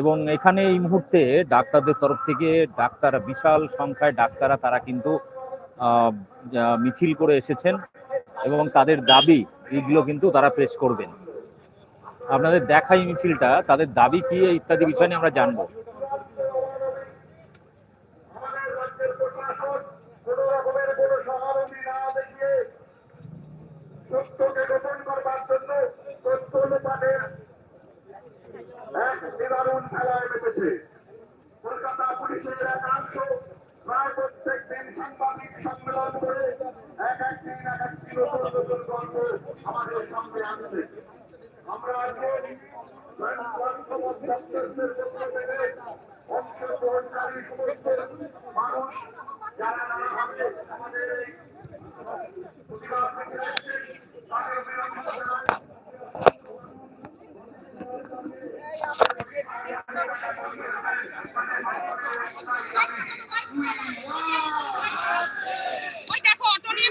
এবং এখানে এই মুহূর্তে ডাক্তারদের তরফ থেকে ডাক্তার বিশাল সংখ্যায় ডাক্তাররা তারা কিন্তু মিছিল করে এসেছেন এবং তাদের দাবি এইগুলো কিন্তু তারা পেশ করবেন। আপনাদের দেখাই মিছিলটা, তাদের দাবি কি ইত্যাদি বিষয় নিয়ে আমরা জানব আমাদের রাজ্যের প্রশাসন কোন রকমের কোন সহানুভূতি না দেখিয়ে সত্যকে গোপন করবার জন্য তথ্য লোপাটের নিবারণ খেলায় মেতেছে কলকাতা পুলিশের একাংশ প্রায় প্রত্যেক দিন সাংবাদিক সম্মেলন করে এক এক দিন এক একটি নতুন নতুন গল্প আমাদের সামনে আনছে। আমরা আজকে অংশগ্রহণকারী সমস্ত মানুষ যারা নানাভাবে আমাদের এই প্রতিবাদ তাদের জানাই। ওই দেখো অটো নিয়ে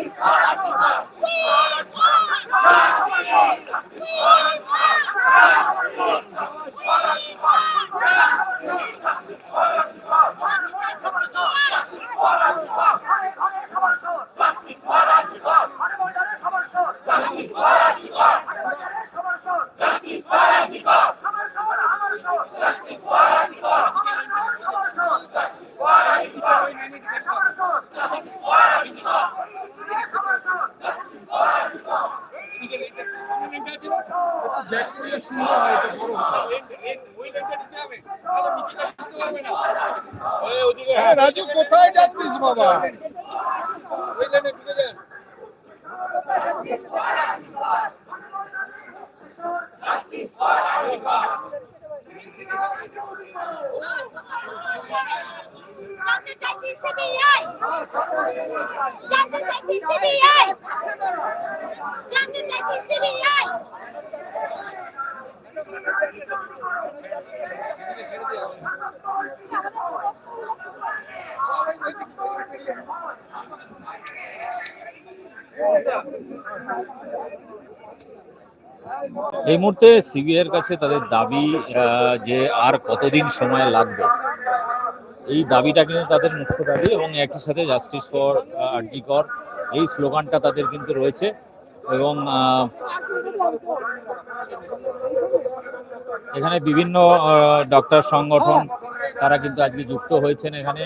জাস্টিস ফর জানতে চাইছি সিবিআই জানতে চাইছি সিবিআই জানতে চাইছি সিবিআই এই মুহূর্তে সিবিআই এর কাছে তাদের দাবি যে আর কতদিন সময় লাগবে? এই দাবিটা কিন্তু তাদের মুখ্য দাবি এবং একই সাথে জাস্টিস ফর আরজিকর এই স্লোগানটা তাদের কিন্তু রয়েছে এবং এখানে বিভিন্ন ডক্টর সংগঠন তারা কিন্তু আজকে যুক্ত হয়েছেন এখানে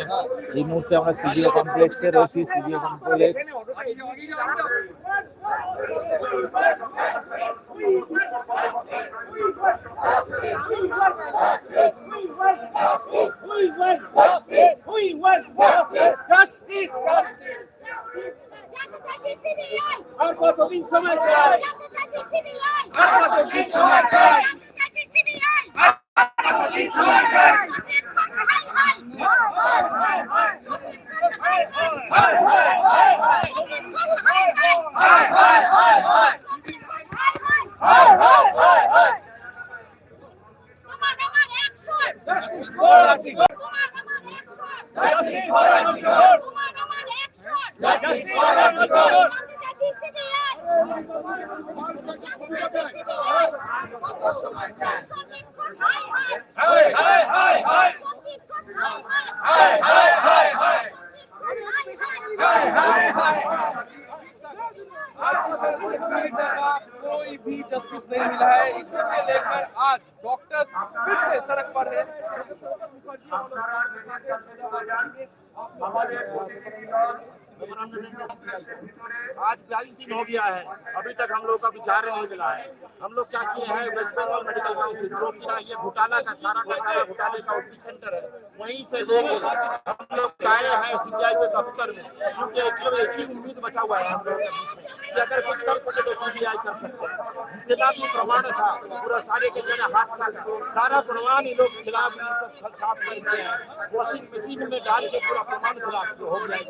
এই মুহূর্তে আমরা সিজিও কমপ্লেক্সে রয়েছি সিজিও কমপ্লেক্স আর কতদিন সময় চাই আর কতদিন সময় চাই সিবিআই কতদিন সময় চাই সত্যের আমাদের প্রতিনিধি দল आज बाईस दिन हो गया है। अभी तक हम लोग का विचार नहीं मिला है। हम लोग क्या किए हैं वेस्ट बंगाल मेडिकल काउंसिल जो कि ये घोटाला का, सारा का सारा घोटाले का ओपी सेंटर है। वहीं से लेके हम लोग आए हैं सीबीआई के दफ्तर में, क्योंकि एक ही उम्मीद बचा हुआ है हम लोग के बीच में, कि अगर कुछ कर सके तो सीबीआई कर सकते हैं। जितना भी प्रमाण था, पूरा सारे के सारे हादसा का, सारा प्रमाण ये लोग खिलाफ साफ़ कर दिए हैं। वॉशिंग मशीन में डाल के पूरा प्रमाण खिलाफ हो गया है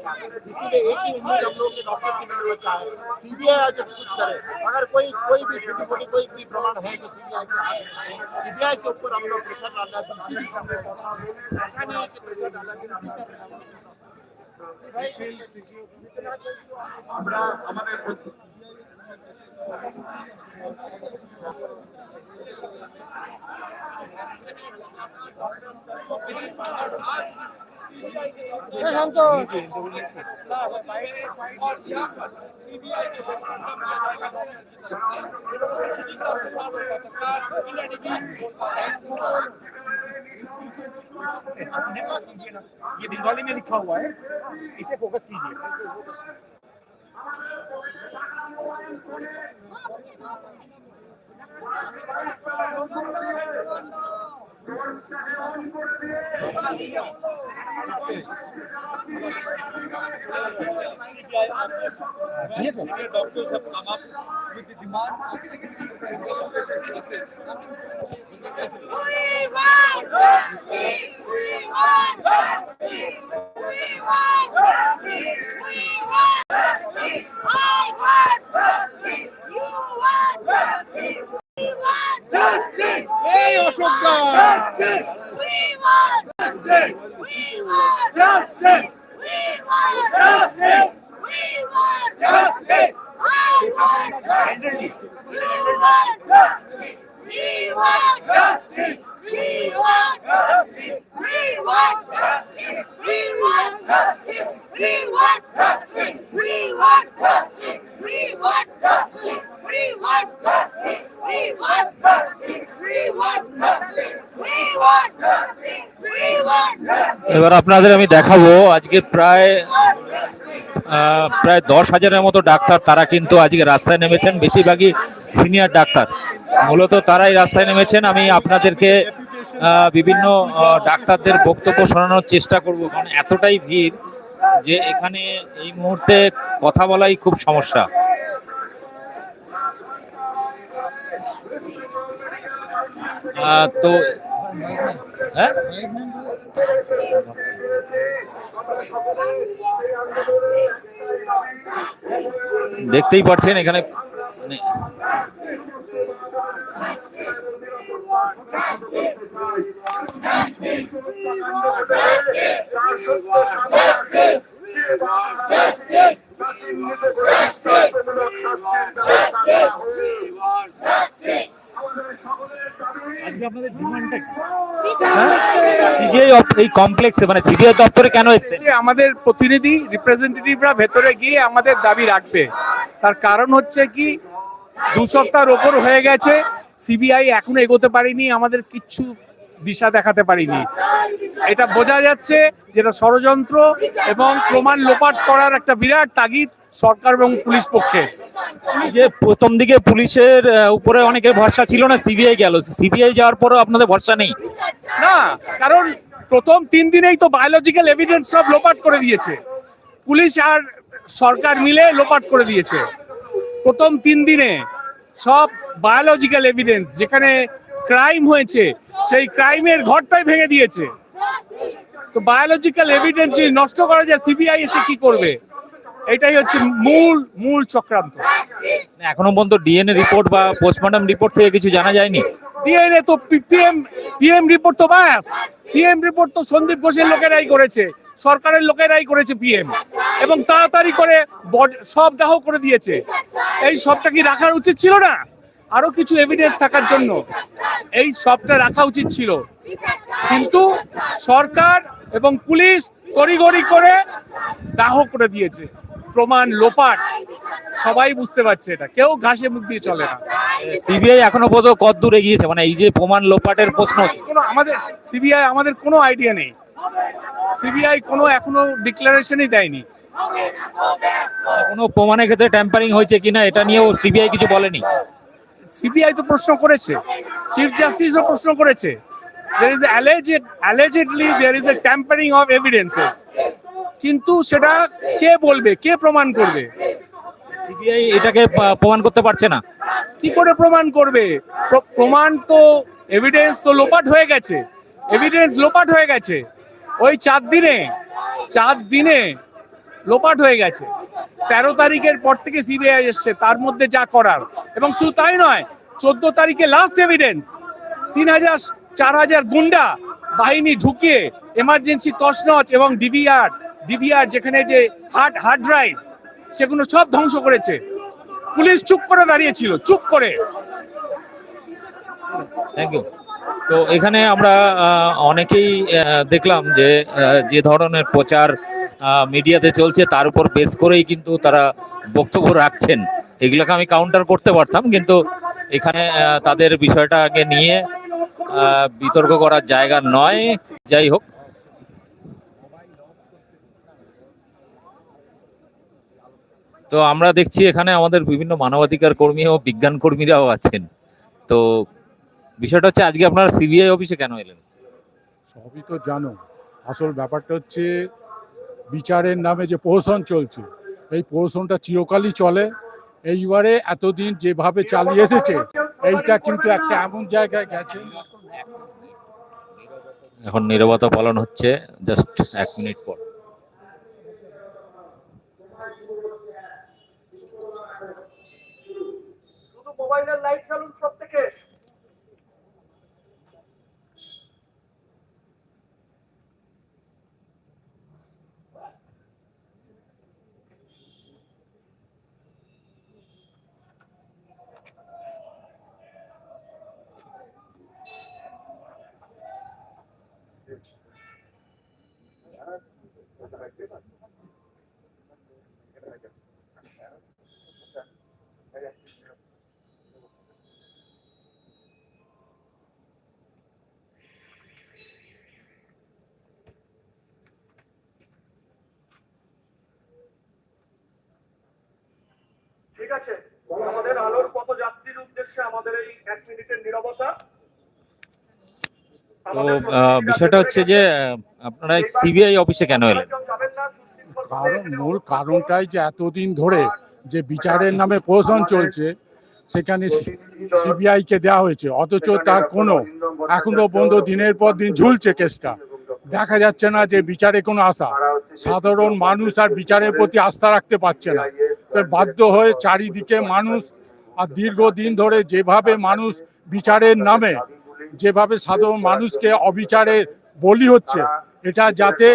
इसीलिए एक ही उम्मीद हम लोग के डॉक्टर की मिल बचा है सीबीआई आज कुछ करे। अगर कोई कोई भी छोटी मोटी कोई भी प्रमाण है तो सीबीआई के सीबीआई के ऊपर हम लोग प्रेशर डालना हैं। ऐसा नहीं है कि प्रेशर डालना बिल्कुल कर तो- और यहाँ पर ये बंगाली में लिखा हुआ है। इसे फोकस कीजिए। CBI office when senior doctors have come up with the demand of. We want! We want justice! We want justice! We want justice! I want justice! You want justice! Justice! We want justice! We want justice! We want justice! We want justice! I want it. You want অসভ্য We want justice! We want এবার আপনাদের আমি দেখাবো, আজকে প্রায় প্রায় দশ হাজারের মতো ডাক্তার তারা কিন্তু আজকে রাস্তায় নেমেছেন, বেশিরভাগই সিনিয়র ডাক্তার। মূলত তারাই রাস্তায় নেমেছেন। আমি আপনাদেরকে বিভিন্ন ডাক্তারদের বক্তব্য শোনানোর চেষ্টা করব, কারণ এতটাই ভিড় যে এখানে এই মুহূর্তে কথা বলাই খুব সমস্যা। তো হ্যাঁ দেখতেই পাচ্ছেন এখানে মানে আজকে আপনাদের ডিমান্ডটা সিজিআই এই কমপ্লেক্সে মানে সিবিআই দপ্তরে কেন এসেছে যে আমাদের প্রতিনিধি রিপ্রেজেন্টেটিভরা ভেতরে গিয়ে আমাদের দাবি রাখবে। তার কারণ হচ্ছে কি দু সপ্তাহের ওপর হয়ে গেছে সিবিআই এখনও এগোতে পারিনি আমাদের কিচ্ছু দিশা দেখাতে পারিনি। এটা বোঝা যাচ্ছে যেটা ষড়যন্ত্র এবং প্রমাণ লোপাট করার একটা বিরাট তাগিদ সরকার এবং পুলিশ পক্ষে। যে প্রথম দিকে পুলিশের উপরে অনেকে ভরসা ছিল না সিবিআই গেল। সিবিআই যাওয়ার পরেও আপনাদের ভরসা নেই। না কারণ প্রথম তিন দিনেই তো বায়োলজিক্যাল এভিডেন্স সব লোপাট করে দিয়েছে। পুলিশ আর সরকার মিলে লোপাট করে দিয়েছে। প্রথম তিন দিনে সব বায়োলজিক্যাল এভিডেন্স যেখানে ক্রাইম হয়েছে, সেই ক্রাইমের ঘরটাই ভেঙে দিয়েছে। তো বায়োলজিক্যাল এভিডেন্স যদি নষ্ট করা যায় সিবিআই এসে কি করবে? এটাই হচ্ছে মূল মূল চক্রান্ত। এখনও পর্যন্ত ডিএনএ রিপোর্ট বা পোস্টমর্টম রিপোর্ট থেকে কিছু জানা যায়নি? ডিএনএ তো পিএম পিএম রিপোর্ট তো বাস পিএম রিপোর্ট তো সন্দীপ ঘোষের লোকেরাই করেছে, সরকারের লোকেরাই করেছে পিএম এবং তাড়াতাড়ি করে সব দাহ করে দিয়েছে। এই সবটা কি রাখার উচিত ছিল না? আরও কিছু এভিডেন্স থাকার জন্য। এই সবটা রাখা উচিত ছিল। কিন্তু সরকার এবং পুলিশ তড়িঘড়ি করে দাহ করে দিয়েছে। প্রমাণ লোপাট। সবাই বুঝতে পারছে এটা। কেউ ঘাসে মুখ দিয়ে চলে না। সিবিআই এখনও পর্যন্ত কত দূর এগিয়েছে মানে এই যে প্রমাণ লোপাটের প্রশ্ন। কোনো আমাদের সিবিআই আমাদের কোনো আইডিয়া নেই। সিবিআই কোনো এখনও ডিক্লারেশনই দেয়নি। কোনো প্রমাণের ক্ষেত্রে ট্যাম্পারিং হয়েছে কিনা এটা নিয়েও সিবিআই কিছু বলেনি? সিবিআই তো প্রশ্ন করেছে। চিফ জাস্টিসও প্রশ্ন করেছে। There is alleged allegedly there is a tampering of evidences কিন্তু সেটা কে বলবে? কে প্রমাণ করবে? সিবিআই এটাকে প্রমাণ করতে পারছে না। কি করে প্রমাণ করবে? প্রমাণ তো এভিডেন্স তো লোপাট হয়ে গেছে। এভিডেন্স লোপাট হয়ে গেছে। ওই চার দিনে চার দিনে লোপাট হয়ে গেছে। তেরো তারিখের পর থেকে সিবিআই এসছে তার মধ্যে যা করার। এবং শুধু তাই নয় চোদ্দ তারিখে লাস্ট এভিডেন্স তিন হাজার চার হাজার গুন্ডা বাহিনী ঢুকিয়ে এমার্জেন্সি তছনছ এবং ডিভিআর ডিভিআর যেখানে যে হার্ড হার্ড ড্রাইভ সেগুলো সব ধ্বংস করেছে। পুলিশ চুপ করে দাঁড়িয়েছিল, চুপ করে। থ্যাংক ইউ তো এখানে আমরা অনেকেই দেখলাম যে যে ধরনের প্রচার মিডিয়াতে চলছে, তার উপর বেস করেই কিন্তু তারা বক্তব্য রাখছেন। এগুলোকে আমি কাউন্টার করতে পারতাম, কিন্তু এখানে তাদের বিষয়টাকে নিয়ে বিতর্ক করার জায়গা নয়। যাই হোক তো আমরা দেখছি এখানে আমাদের বিভিন্ন মানবাধিকার কর্মী ও বিজ্ঞান কর্মীরাও আছেন। তো বিষয়টা হচ্ছে আজকে আপনারা সিবিআই অফিসে কেন এলেন? সবই তো জানো। আসল ব্যাপারটা হচ্ছে বিচারের নামে যে প্রহসন চলছে এই প্রহসনটা চিরকালই চলে। এইবারে এতদিন যেভাবে চালিয়ে এসেছে এইটা কিন্তু একটা এমন জায়গায় গেছে। এখন নীরবতা পালন হচ্ছে জাস্ট এক মিনিট পর। মোবাইলের লাইট চালুন প্রত্যেকে আছে আমাদের আলোর পথযাত্রীর উদ্দেশ্যে আমাদের এই এক মিনিটের নীরবতা। তো বিষয়টা হচ্ছে যে আপনারা সিবিআই অফিসে কেন এলেন? কারণ মূল কারণটাই যে এতদিন ধরে যে বিচারের নামে প্রহসন চলছে সেখানে সিবিআই কে দেওয়া হয়েছে অথচ তার কোনো এখনও পর্যন্ত দিনের পর দিন ঝুলছে কেসটা। দেখা যাচ্ছে না যে বিচারে কোনো আশা। সাধারণ মানুষ আর বিচারের প্রতি আস্থা রাখতে পারছে না। বাধ্য হয়ে চারিদিকে মানুষ আর দীর্ঘদিন ধরে যেভাবে মানুষ বিচারের নামে, যেভাবে সাধারণ মানুষকে অবিচারে বলি হচ্ছে, এটা যাতে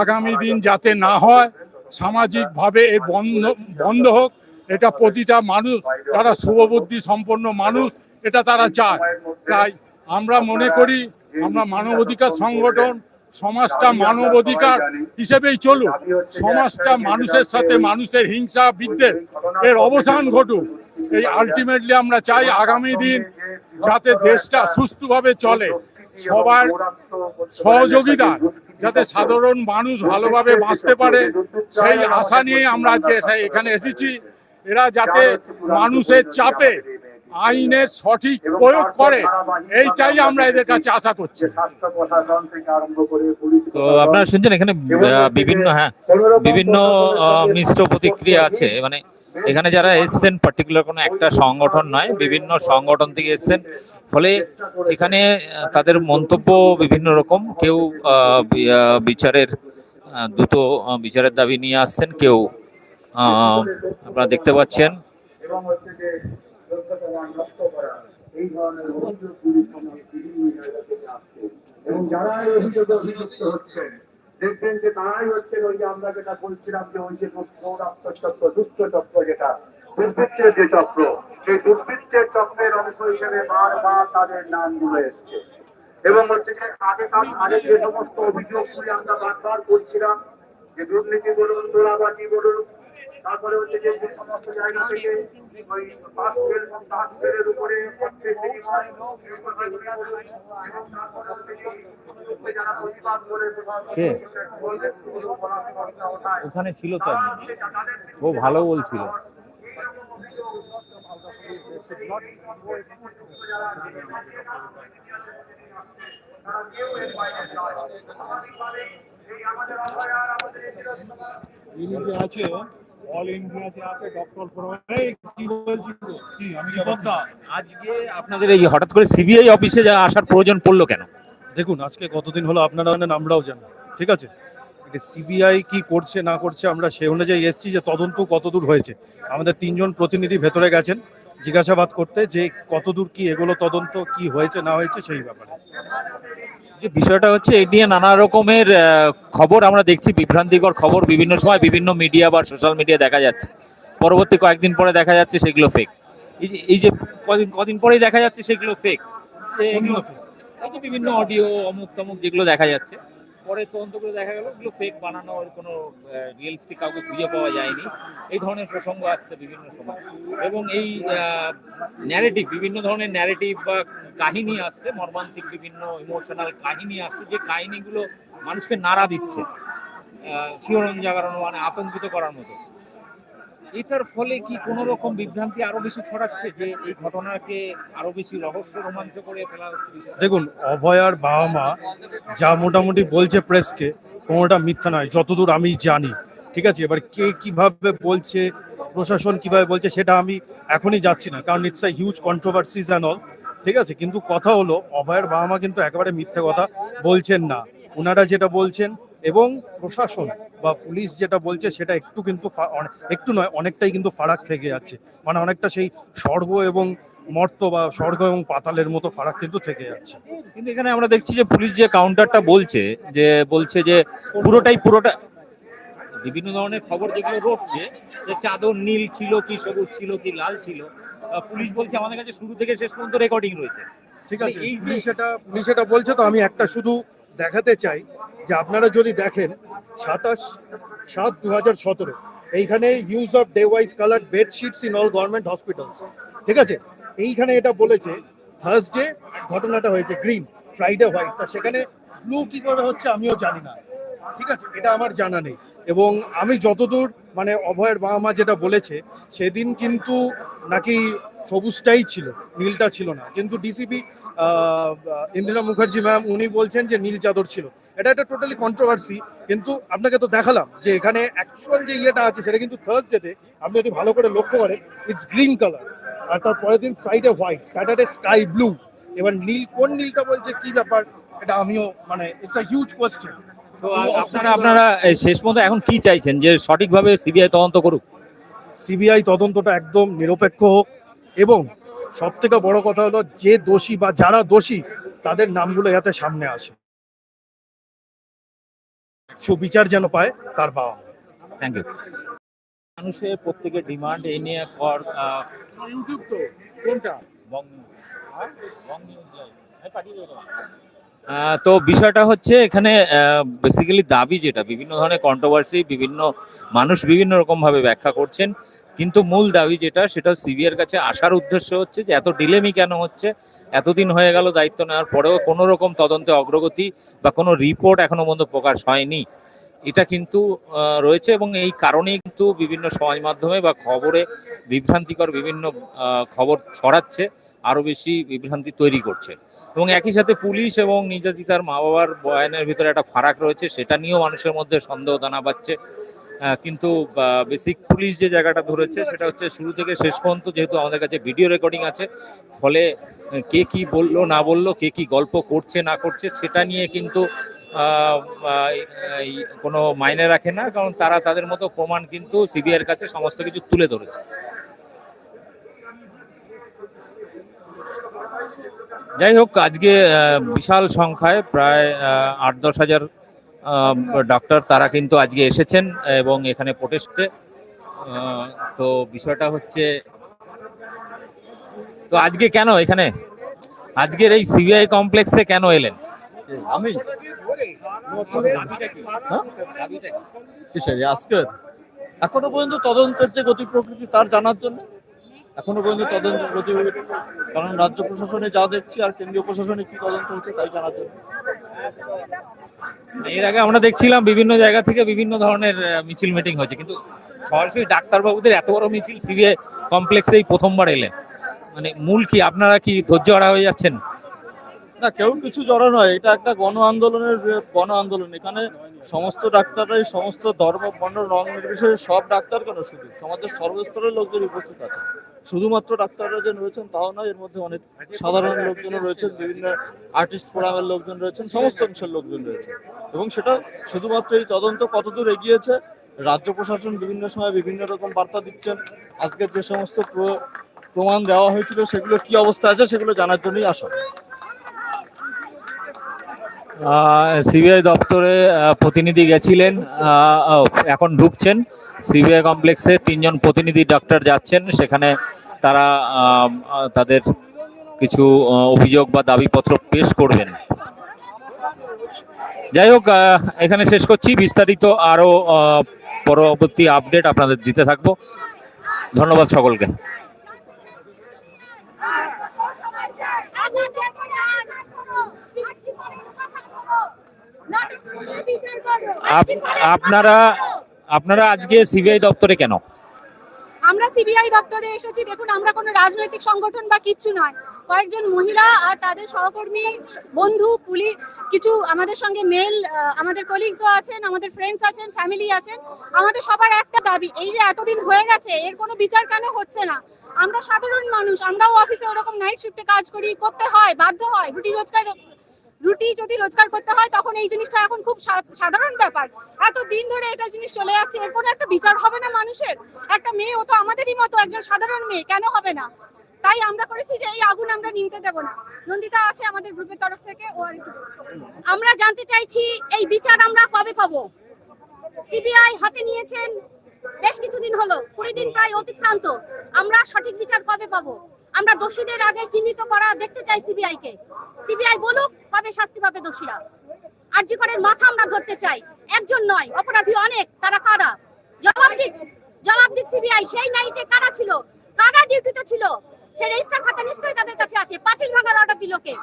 আগামী দিন যাতে না হয়, সামাজিকভাবে এ বন্ধ বন্ধ হোক, এটা প্রতিটা মানুষ যারা শুভবুদ্ধি সম্পন্ন মানুষ, এটা তারা চায়। তাই আমরা মনে করি, আমরা মানবাধিকার সংগঠন সমাজটা মানব অধিকার হিসেবেই চলুক, সমাজটা মানুষের সাথে মানুষের হিংসা, বিদ্বেষ এর অবসান ঘটুক। এই আলটিমেটলি আমরা চাই আগামী দিন যাতে দেশটা সুস্থভাবে চলে, সবার সহযোগিতা, যাতে সাধারণ মানুষ ভালোভাবে বাঁচতে পারে। সেই আশা নিয়ে আমরা আজকে এখানে এসেছি। এরা যাতে মানুষের চাপে আইনের সঠিক প্রয়োগ করে এইটাই আমরা এদের কাছে আশা করছি। তো আপনারা শুনছেন এখানে বিভিন্ন হ্যাঁ বিভিন্ন মিশ্র প্রতিক্রিয়া আছে মানে এখানে যারা এসছেন পার্টিকুলার কোনো একটা সংগঠন নয় বিভিন্ন সংগঠন থেকে এসছেন। ফলে এখানে তাদের মন্তব্য বিভিন্ন রকম। কেউ বিচারের দ্রুত বিচারের দাবি নিয়ে আসছেন কেউ আহ, আপনারা দেখতে পাচ্ছেন। নষ্ট করা, এই ধরনের এবং যারা এই অভিযুক্ত হচ্ছেন, দেখবেন যে তারাই হচ্ছেন ওই যে আমরা যেটা বলছিলাম যে ওই যে চক্র চক্র যেটা, দুর্বৃত্তের যে চক্র, সেই দুর্বৃত্তের চক্রের অংশ হিসেবে বারবার তাদের নামগুলো এসছে। এবং হচ্ছে যে আগে আগে যে সমস্ত অভিযোগগুলি আমরা বারবার করছিলাম যে দুর্নীতি বলুন দোলাবাজি বলুন তারপরে হচ্ছে যে সমস্ত জায়গা থেকে ওই বাস ফেল বাস উপরে প্রত্যেক বিনিময় এই কথা ঘুরে আসবে। এবং তারপরে হচ্ছে যে যারা প্রতিবাদ করে কে? বলবেন, কোনো পড়াশোনা ওঠায় ওখানে ছিল তো ও ভালো বলছিল ইনি যে আছে অল ইন্ডিয়াতে আছে ডক্টর এই কি বলছি কি আমি কি আজকে আপনাদের এই হঠাৎ করে সিবিআই অফিসে যা আসার প্রয়োজন পড়ল কেন? দেখুন আজকে কতদিন হলো আপনারা জানেন আমরাও জানি ঠিক আছে? সিবিআই কি করছে না করছে আমরা সে অনুযায়ী এসেছি যে তদন্ত কতদূর হয়েছে। আমাদের তিনজন প্রতিনিধি ভেতরে গেছেন জিজ্ঞাসাবাদ করতে যে কতদূর কি এগুলো তদন্ত কি হয়েছে না হয়েছে সেই ব্যাপারে। বিষয়টা হচ্ছে নিয়ে নানা রকমের খবর আমরা দেখছি বিভ্রান্তিকর খবর বিভিন্ন সময় বিভিন্ন মিডিয়া বা সোশ্যাল মিডিয়া দেখা যাচ্ছে। পরবর্তী কয়েকদিন পরে দেখা যাচ্ছে সেগুলো ফেক এই যে কদিন কদিন পরেই দেখা যাচ্ছে সেগুলো ফেক বিভিন্ন অডিও অমুক তমুক যেগুলো দেখা যাচ্ছে। পরে তদন্ত করে দেখা গেল এগুলো ফেক বানানো ওর কোনো রিয়েলিস্টিক কাউকে খুঁজে পাওয়া যায়নি। এই ধরনের প্রসঙ্গ আসছে বিভিন্ন সময়। এবং এই ন্যারেটিভ বিভিন্ন ধরনের ন্যারেটিভ বা কাহিনী আসছে, মর্মান্তিক বিভিন্ন ইমোশনাল কাহিনী আসছে, যে কাহিনীগুলো মানুষকে নাড়া দিচ্ছে শিহরণ জাগানো মানে আতঙ্কিত করার মতো। এটার ফলে কি কোনো রকম বিভ্রান্তি আরও বেশি ছড়াচ্ছে যে এই ঘটনাকে আরও বেশি রহস্য রোমাঞ্চ করে ফেলা হচ্ছে দেখুন অভয়ার বাবা মা যা মোটামুটি বলছে প্রেসকে, কোনোটা মিথ্যা নয়, যতদূর আমি জানি, ঠিক আছে? এবার কে কীভাবে বলছে, প্রশাসন কীভাবে বলছে সেটা আমি এখনই যাচ্ছি না, কারণ it's a huge controversies and all ঠিক আছে? কিন্তু কথা হলো অভয়ের বাবা মা কিন্তু একেবারে মিথ্যে কথা বলছেন না। ওনারা যেটা বলছেন এবং প্রশাসন বা পুলিশ যেটা বলছে সেটা একটু কিন্তু একটু নয় অনেকটাই কিন্তু ফারাক থেকে যাচ্ছে। মানে অনেকটা সেই স্বর্গ এবং মর্ত বা স্বর্গ এবং পাতালের মতো ফারাক কিন্তু থেকে যাচ্ছে। কিন্তু এখানে আমরা দেখছি যে পুলিশ যে কাউন্টারটা বলছে যে বলছে যে পুরোটাই পুরোটা বিভিন্ন ধরনের খবর যেগুলো রটছে যে চাদর নীল ছিল কি সবুজ ছিল কি লাল ছিল পুলিশ বলছে আমাদের কাছে শুরু থেকে শেষ পর্যন্ত রেকর্ডিং রয়েছে। ঠিক আছে এই যে- পুলিশ এটা পুলিশ এটা বলছে তো আমি একটা শুধু দেখাতে চাই যে আপনারা যদি দেখেন সাতাশ সাত দু হাজার সতেরো, এইখানে use of day wise colour bedsheets in all government hospitals ঠিক আছে? এইখানে এটা বলেছে থার্সডে ঘটনাটা হয়েছে গ্রিন ফ্রাইডে হোয়াইট তা সেখানে ব্লু কি করে হচ্ছে আমিও জানি না, ঠিক আছে? এটা আমার জানা নেই। এবং আমি যতদূর মানে অভয়ের বাবা মা যেটা বলেছে, সেদিন কিন্তু নাকি সবুজটাই ছিল নীলটা ছিল না। কিন্তু ডিসিপি ইন্দিরা মুখার্জি ম্যাম উনি বলছেন যে নীল চাদর ছিল। এটা একটা টোটালি কন্ট্রোভার্সি কিন্তু আপনাকে তো দেখালাম যে এখানে অ্যাকচুয়াল যে ইয়েটা আছে সেটা কিন্তু থার্সডেতে আপনি যদি ভালো করে লক্ষ্য করেন ইটস গ্রিন কালার আর তার পরের দিন Friday white Saturday sky blue এবার নীল কোন নীলটা বলছে কি ব্যাপার এটা আমিও মানে ইটস আ হিউজ কোয়েশ্চেন তো আপনারা আপনারা শেষ পর্যন্ত এখন কি চাইছেন? যে সঠিকভাবে সিবিআই তদন্ত করুক? সিবিআই তদন্তটা একদম নিরপেক্ষ হোক এবং সব থেকে বড় কথা হলো যে দোষী বা যারা দোষী তাদের নামগুলো যাতে সামনে আসে। সুবিচার যেন পায় তার বাবা। থ্যাংক ইউ মানুষের প্রত্যেকের ডিমান্ড এই নিয়ে কর আহ, ইউটিউব তো কোনটা? তোমাকে। আহ, তো বিষয়টা হচ্ছে এখানে বেসিক্যালি দাবি যেটা বিভিন্ন ধরনের কন্ট্রোভার্সি বিভিন্ন মানুষ বিভিন্ন রকম ভাবে ব্যাখ্যা করছেন। কিন্তু মূল দাবি যেটা, সেটা সিবিআর কাছে আসার উদ্দেশ্য হচ্ছে যে এত ডিলেমি কেন হচ্ছে? এতদিন হয়ে গেল দায়িত্ব নেওয়ার পরেও কোনো রকম তদন্তে অগ্রগতি বা কোনো রিপোর্ট এখনও পর্যন্ত প্রকাশ হয়নি। এটা কিন্তু রয়েছে এবং এই কারণেই কিন্তু বিভিন্ন সমাজ মাধ্যমে বা খবরে বিভ্রান্তিকর বিভিন্ন খবর ছড়াচ্ছে, আরও বেশি বিভ্রান্তি তৈরি করছে। এবং একই সাথে পুলিশ এবং নির্যাতিতার মা বাবার বয়ানের ভিতরে একটা ফারাক রয়েছে, সেটা নিয়েও মানুষের মধ্যে সন্দেহ দানা পাচ্ছে কিন্তু বেসিক পুলিশ যে জায়গাটা ধরেছে, সেটা হচ্ছে শুরু থেকে শেষ পর্যন্ত যেহেতু আমাদের কাছে ভিডিও রেকর্ডিং আছে, ফলে কে কি বলল, না বলল, কে কি গল্প করছে, না করছে, সেটা নিয়ে কিন্তু কোনো মাইনে রাখে না, কারণ তারা তাদের মতো প্রমাণ কিন্তু সিবিআইয়ের কাছে সমস্ত কিছু তুলে ধরেছে। যাই হোক, আজকে বিশাল সংখ্যায় প্রায় আট দশ হাজার ডাক্তার তারা কিন্তু আজকে এসেছেন এবং এখানে প্রোটেস্টে তো বিষয়টা হচ্ছে, তো আজকে কেন এখানে? আজকের এই সিবিআই কমপ্লেক্সে কেন এলেন? আমি? হ্যাঁ? আজকের? এখনও পর্যন্ত তদন্তের যে গতি প্রকৃতি, তার জানার জন্য? এখনও পর্যন্ত তদন্ত প্রতিবেদন কারণ রাজ্য প্রশাসনে যা দেখছি আর কেন্দ্রীয় প্রশাসনে কি তদন্ত হচ্ছে তাই জানার জন্য। এর আগে আমরা দেখছিলাম বিভিন্ন জায়গা থেকে বিভিন্ন ধরনের মিছিল মিটিং হয়েছে। কিন্তু সরাসরি ডাক্তারবাবুদের এত বড় মিছিল, সিবিআই কমপ্লেক্সেই প্রথমবার এলেন। মানে মূল কি, আপনারা কি ধৈর্য হারা হয়ে যাচ্ছেন? না, কেউ কিছু জড়ো নয়। এটা একটা গণ আন্দোলনের, গণ আন্দোলন। এখানে সমস্ত ডাক্তাররাই, সমস্ত ধর্ম, বর্ণ, রং নির্বিশেষে সব ডাক্তার কেন শুধু। সমাজের সর্বস্তরের লোকজন উপস্থিত আছে। শুধুমাত্র ডাক্তাররা যে রয়েছেন, তাও নয়, এর মধ্যে অনেক সাধারণ লোকজন রয়েছেন, বিভিন্ন আর্টিস্ট ফোরামের লোকজন রয়েছেন, সমস্ত অংশের লোকজন রয়েছে। এবং সেটা শুধুমাত্র এই তদন্ত কতদূর এগিয়েছে, রাজ্য প্রশাসন বিভিন্ন সময় বিভিন্ন রকম বার্তা দিচ্ছেন। আজকের যে সমস্ত প্র- প্রমাণ দেওয়া হয়েছিল সেগুলো কি অবস্থা আছে, সেগুলো জানার জন্যই আসা। সিবিআই দপ্তরে প্রতিনিধি গেছিলেন এখন ঢুকছেন। সিবিআই কমপ্লেক্সে তিনজন প্রতিনিধি ডক্টর যাচ্ছেন। সেখানে তারা তাদের কিছু অভিযোগ বা দাবিপত্র পেশ করবেন। যাই হোক এখানে শেষ করছি। বিস্তারিত আরও পরবর্তী আপডেট আপনাদের দিতে থাকব। ধন্যবাদ সকলকে আগুন ছেড়ে আজ করো আজকে করে কথা বলো নাটক শুনে বিচার করো আপ- আপনারা আপনারা আজকে সিবিআই দপ্তরে কেন? আমরা সিবিআই দপ্তরে এসেছি, দেখুন, আমরা কোনো রাজনৈতিক সংগঠন বা কিচ্ছু নয়। কয়েকজন মহিলা আর তাদের সহকর্মী, বন্ধু পুলিশ কিছু আমাদের সঙ্গে মেল আমাদের কলিগসও আছেন, আমাদের ফ্রেন্ডস আছেন ফ্যামিলি আছেন। আমাদের সবার একটা দাবি, এই যে এতদিন হয়ে গেছে, এর কোনো বিচার কেন হচ্ছে না? আমরা সাধারণ মানুষ, আমরাও অফিসে ওরকম নাইট শিফটে কাজ করি, করতে হয়, বাধ্য হয় রুটি রোজগার রুটি যদি রোজগার করতে হয়, তখন এই জিনিসটা এখন খুব সাধারণ ব্যাপার। এত দিন ধরে এটা জিনিস চলে যাচ্ছে, এর একটা বিচার হবে না মানুষের। একটা মেয়ে, ও তো আমাদেরই মতো, একজন সাধারণ মেয়ে, কেন হবে না? তাই আমরা করেছি যে এই আগুন আমরা নিমতে দেব না। নন্দিতা আছে আমাদের গ্রুপের তরফ থেকে, ও আর আমরা জানতে চাইছি, এই বিচার আমরা কবে পাবো? সিবিআই হাতে নিয়েছেন বেশ কিছুদিন হলো, কুড়ি দিন প্রায় অতিক্রান্ত। আমরা সঠিক বিচার কবে পাবো? আমরা দোষীদের আগে চিহ্নিত করা দেখতে চাই সিবিআই কে। সিবিআই বলুক কবে শাস্তি পাবে দোষীরা। আরজিকরের মাথা আমরা ধরতে চাই। একজন নয়, অপরাধী অনেক। তারা কারা? জবাব দিক জবাব দিক সিবিআই সেই নাইটে কারা ছিল? কারা ডিউটিতে ছিল? সেই রেজিস্টার খাতা নিশ্চয়ই তাদের কাছে আছে। পাঁচিল ভাঙার অর্ডার দিল কে?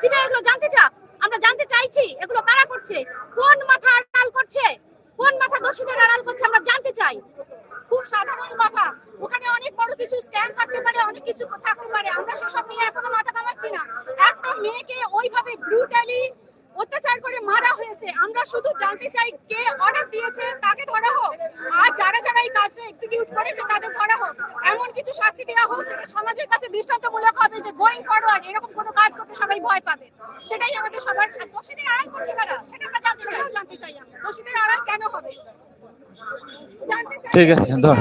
সিবিআই এগুলো জানতে চাক? আমরা জানতে চাইছি। এগুলো কারা করছে? কোন মাথা আড়াল করছে? কোন মাথা দোষীদের আড়াল করছে? আমরা জানতে চাই। খুব সাধারণ কথা। ওখানে অনেক বড় কিছু স্ক্যাম থাকতে পারে, অনেক কিছু থাকতে পারে। আমরা সেসব নিয়ে এখনও মাথা কামাচ্ছি না। একটা মেয়েকে ওইভাবে ব্রুটালি অত্যাচার করে মারা হয়েছে। আমরা শুধু জানতে চাই কে অর্ডার দিয়েছে, তাকে ধরা হোক। আর যারা যারা এই কাজটা এক্সিকিউট করেছে, তাদের ধরা হোক। এমন কিছু শাস্তি দেওয়া হোক যেটা সমাজের কাছে দৃষ্টান্তমূলক হবে যে গোয়িং ফরওয়ার্ড এরকম কোনো কাজ করতে সবাই ভয় পাবে। সেটাই আমাদের সবার দোষীদের আড়াল করছে কারা? সেটা আমরা জানতে চাই। জানতে চাই আমরা। দোষীদের আড়াল কেন হবে? ঠিক আছে ধর